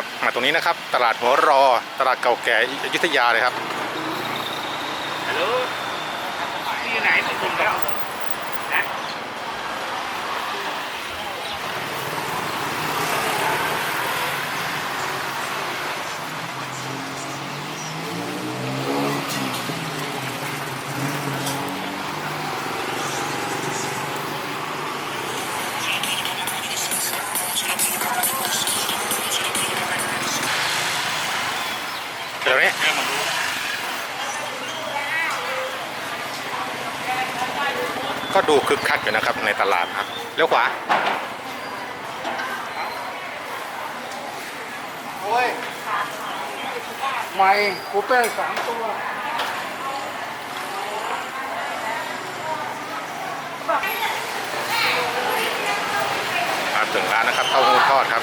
ับมาตรงนี้นะครับ ตลาดหัวรอ ตลาดเก่าแก่อยุธยาเลยครับฮัลโหลที่ไหนผมถึงแล้ว ก็ดูคึกคักอยู่นะครับในตลาดครับเลี้ยวขวาโอ้ยใหม่คูเป้สามตัวมาถึงร้านนะครับเต้าหู้ทอดครับ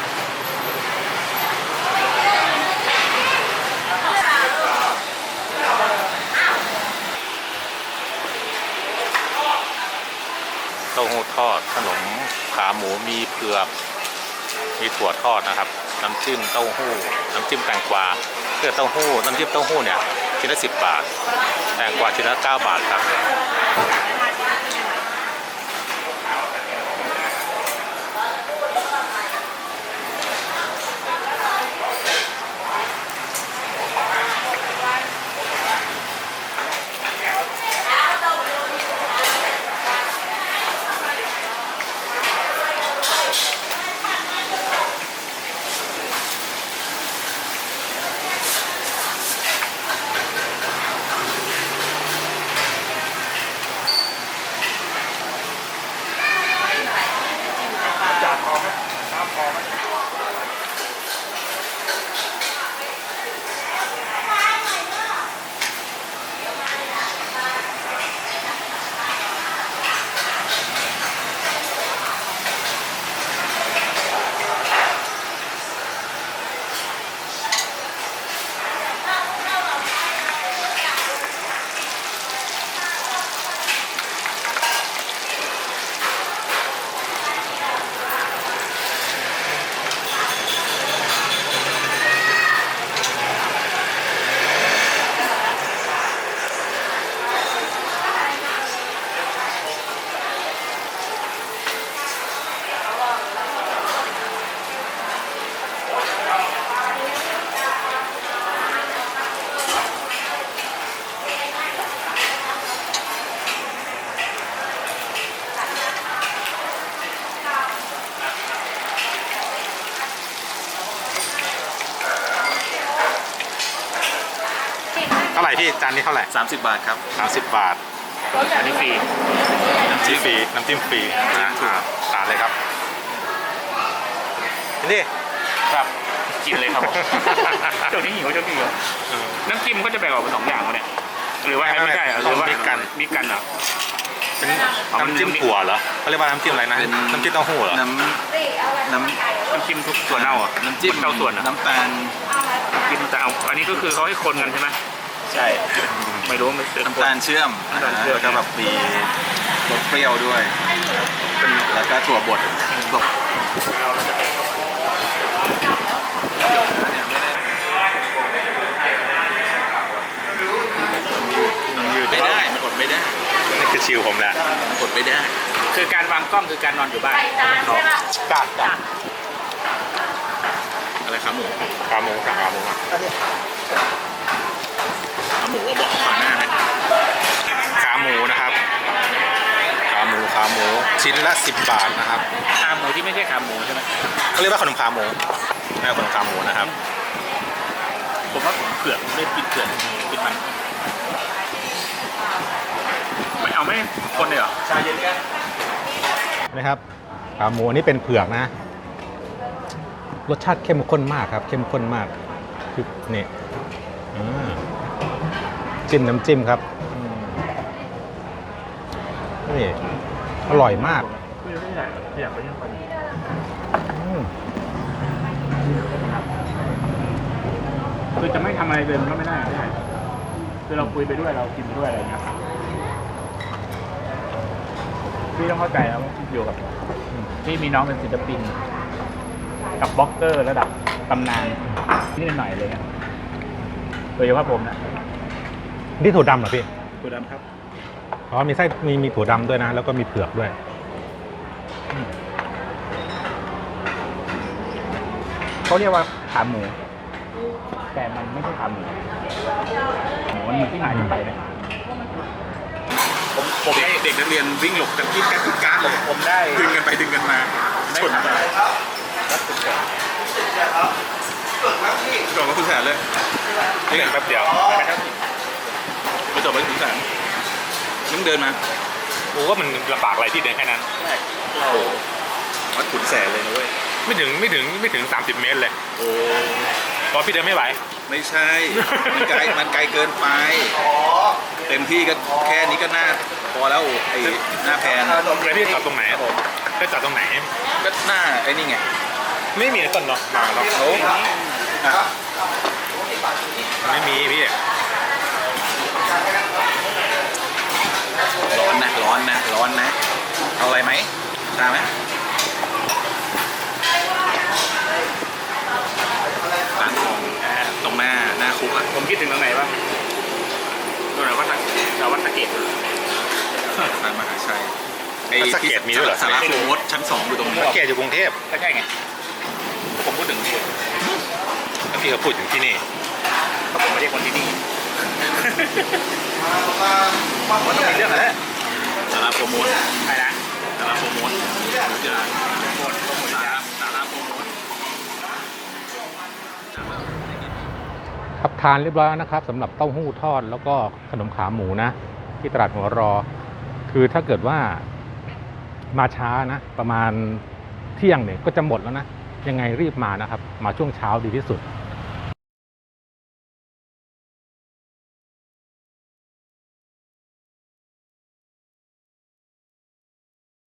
ต้าหู้ทอดขนมขาหมูมีเผือกมีถั่วทอดนะครับ น้ำจิ้มเต้าหู้ น้ำจิ้มแตงกวาเพื่อเต้าหู้น้ำจิ้มเต้าหู้เนี่ยชิ้นละสิบบาท แตงกวาชิ้นละเก้าบาทครับาไหร่พี่จานนี้เท่าไหร่30 บาทครับสามสิบบาท อันนี้ฟรี น้ำจิ้มฟรี น้ำจิ้มฟรีนะอ่าทานเลยครับนี่ ครับ กินเลยครับผมช่วงนี้หิวช่วงนี้หิวน้ำจิ้มก็จะแบ่งออกเป็นสองอย่างวะเนี่ย หรือว่าไม่ใช่เหรอหรือว่ามิกกัน มิกกันเหรอ เป็นน้ำจิ้มถั่วเหรอเขาเรียกว่าน้ำจิ้มอะไรนะ เป็น น้ำจิ้มเต้าหู้เหรอ น้ำน้ำน้ำจิ้มทุกส่วนเน่าอะน้ำจิ้มเต้าส่วนอะน้ำตาล กินแต่เอาอันนี้ก็คือเขาให้คนกันใช่ไหม ใช่ ไม่รู้มันเป็นน้ำตาลเชื่อมน้ำตาลเชื่อม แล้วก็แบบมีรสเปรี้ยวด้วยเป็นแล้วก็ถั่วบดบดน้ำยืดไม่ได้มันอดไม่ได้นี่คือชิวผมแหละมันอดไม่ได้ คือการวางกล้องคือการนอนอยู่บ้านกาดกาดอะไรขาหมูขาหมูสั่งขาหมูมา ขาหมูก็บอกฝั่งหน้านะ ขาหมูนะครับ ขาหมูขาหมูชิ้นละ 10 บาทนะครับขาหมูที่ไม่ใช่ขาหมูใช่ไหมเขาเรียกว่าขนมขาหมูไม่ใช่ขนมขาหมูนะครับ ผมว่าเผือกไม่ได้กินเผือกกินมันไม่เอาไม่คนเลยเหรอชาเย็นกันนะครับขาหมูอันนี้เป็นเผือกนะ รสชาติเข้มข้นมากครับ เข้มข้นมากคือนี่อ่าจิ้มน้ำจิ้มครับอืมนี่ อร่อยมากคือไม่ใหญ่ขยับไปยังไปอืมคือจะไม่ทำอะไรเลยมันก็ไม่ได้ไม่ได้คือเราคุยไปด้วยเรากินไปด้วยอะไรอย่างเงี้ยพี่ต้องเข้าใจแล้วอยู่กับพี่มีน้องเป็นศิลปิน กับบล็อกเกอร์ระดับตำนานนิดหน่อยเลยครับโดยเฉพาะผมนะนี่ถั่วดำเหรอพี่ตัวดำครับ อ๋อมีไส้มีมีถั่วดำด้วยนะ แล้วก็มีเผือกด้วย เขาเรียกว่าขาหมู แต่มันไม่ใช่ขาหมูหมูมันมีที่มาที่ไปนะผมผมให้เด็กนักเรียนวิ่งหลบกันที่กัดกัดเลยผมได้ดึงกันไปดึงกันมาชนกันจบมาคุณแสนเลยนี่กันแป๊บเดียวไปจบไปคุณแสน มึงเดินมากูว่ามันลำบากอะไรที่เดินแค่นั้นเราวัดขุนแสนเลยนะเว้ย ไม่ถึงไม่ถึงไม่ถึง 30 เมตรเลยโอ้ เพราะพี่เดินไม่ไหว ไม่ใช่ มันไกล มันไกลเกินไป เต็มที่ก็แค่นี้ก็น่าพอแล้วไอ้หน้าแพนแล้วพี่จอดตรงไหนครับผมไปจอดตรงไหน ก็หน้าไอ้นี่ไง ไม่มีต้นเนาะมาเนาะโอ้อะไม่มีพี่ ร้อนนะร้อนนะร้อนนะเอาอะไรไหมชาไหมร้านทองตรงหน้าหน้าคุกอะผมคิดถึงตรงไหนบ้างตรงไหนวัดสักแถววัดสะเกดร้านมหาชัยไอ้วัดสะเกษมีด้วยเหรอ สาราโปรโมทชั้นสองอยู่ตรงนี้เกียอยู่กรุงเทพก็ใช่ไง ผมพูดถึงที่แล้วพี่ก็พูดถึงที่นี่ เพราะผมไม่ใช่คนที่นี่ มันต้องมีเรื่องอะไรสาราโปรโมทใช่นะสาราโปรโมทเดี๋ยวสาราสาราโปรโมทครับทานเรียบร้อยนะครับสำหรับเต้าหู้ทอดแล้วก็ขนมขาหมูนะ ที่ตลาดหัวรอ คือถ้าเกิดว่ามาช้านะ ประมาณเที่ยงเนี่ยก็จะหมดแล้วนะ ยังไงรีบมานะครับ มาช่วงเช้าดีที่สุด